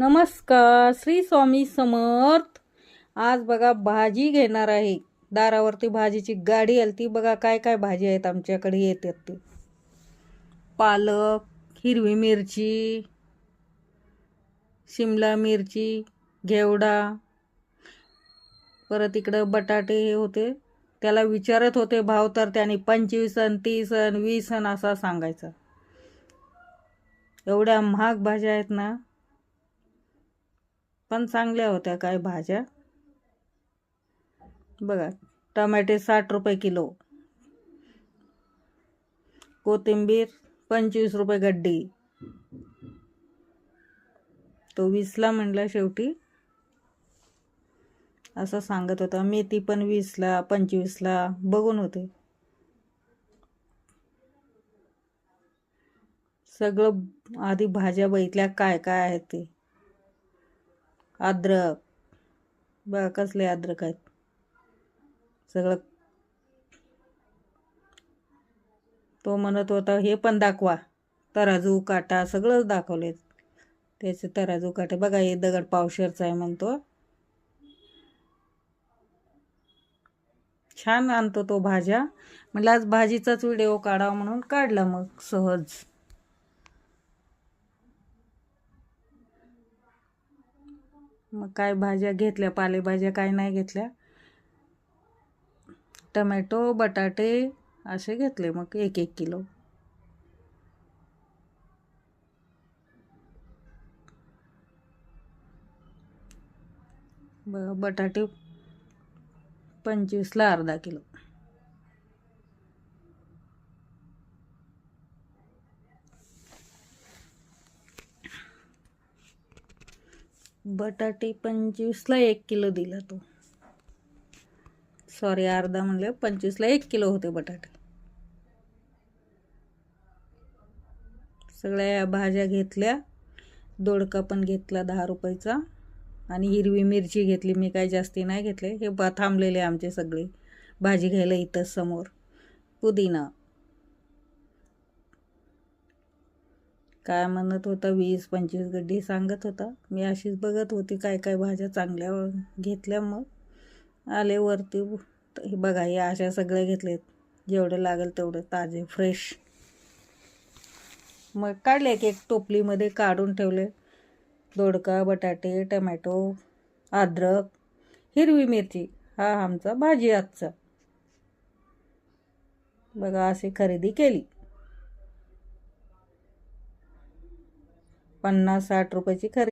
नमस्कार श्री स्वामी समर्थ. आज बघा भाजी घेणार आहे. दारावरती भाजीची गाडी आली ती बघा काय काय भाजी आहेत आमच्याकडे. येतात ते. पालक हिरवी मिरची शिमला मिरची घेवडा. परत इकडं बटाटे हे होते. त्याला विचारत होते भाव तर त्याने पंचवीस अन तीस अन वीस अन असा सांगायचा. एवढ्या महाग भाज्या आहेत ना. पण चांगल्या होत्या काय भाज्या. बघा टमाटे साठ रुपये किलो. कोथिंबीर पंचवीस रुपये गड्डी. तो वीसला म्हणला शेवटी. असं सांगत होता. मेथी पण वीसला पंचवीसला बघून होते. सगळं आधी भाज्या बघितल्या काय काय आहेत ते. अद्रक. बघा कसले अद्रक आहेत. सगळं. तो म्हणत होता हे पण दाखवा. तराजू काटा सगळंच दाखवले त्याचे तराजू काटे. बघा हे दगड पावशेरचा आहे म्हणतो. छान आणतो तो भाज्या. म्हटलं आज भाजीचाच व्हिडिओ काढावा म्हणून काढला मग सहज. मग काय भाज्या घेतल्या पालेभाज्या काय नाही घेतल्या. टमॅटो बटाटे असे घेतले मग एक एक किलो. बघा बटाटे पंचवीसला अर्धा किलो. बटाटे पंचवीसला एक किलो दिला तो. सॉरी अर्धा म्हणले पंचवीसला एक किलो होते बटाटे. सगळ्या भाज्या घेतल्या दोडका पण घेतला दहा रुपयाचा आणि हिरवी मिरची घेतली मी काय जास्ती नाही घेतले हे बा थांबलेले आमचे सगळे भाजी घ्यायला इथंच समोर. पुदिना. काय म्हणत होता वीस पंचवीस गड्डी सांगत होता. मी अशीच बघत होती काय काय भाज्या चांगल्या घेतल्या मग. आले वरती बघा या अशा सगळ्या घेतलेत जेवढे लागेल तेवढे ताजे फ्रेश मग काढले एक एक टोपलीमध्ये काढून ठेवले. दोडका बटाटे टमॅटो अद्रक हिरवी मिरची हा आमचा भाजी आजचा. बघा अशी खरेदी केली. पन्नास साठ रुपयाची खरेदी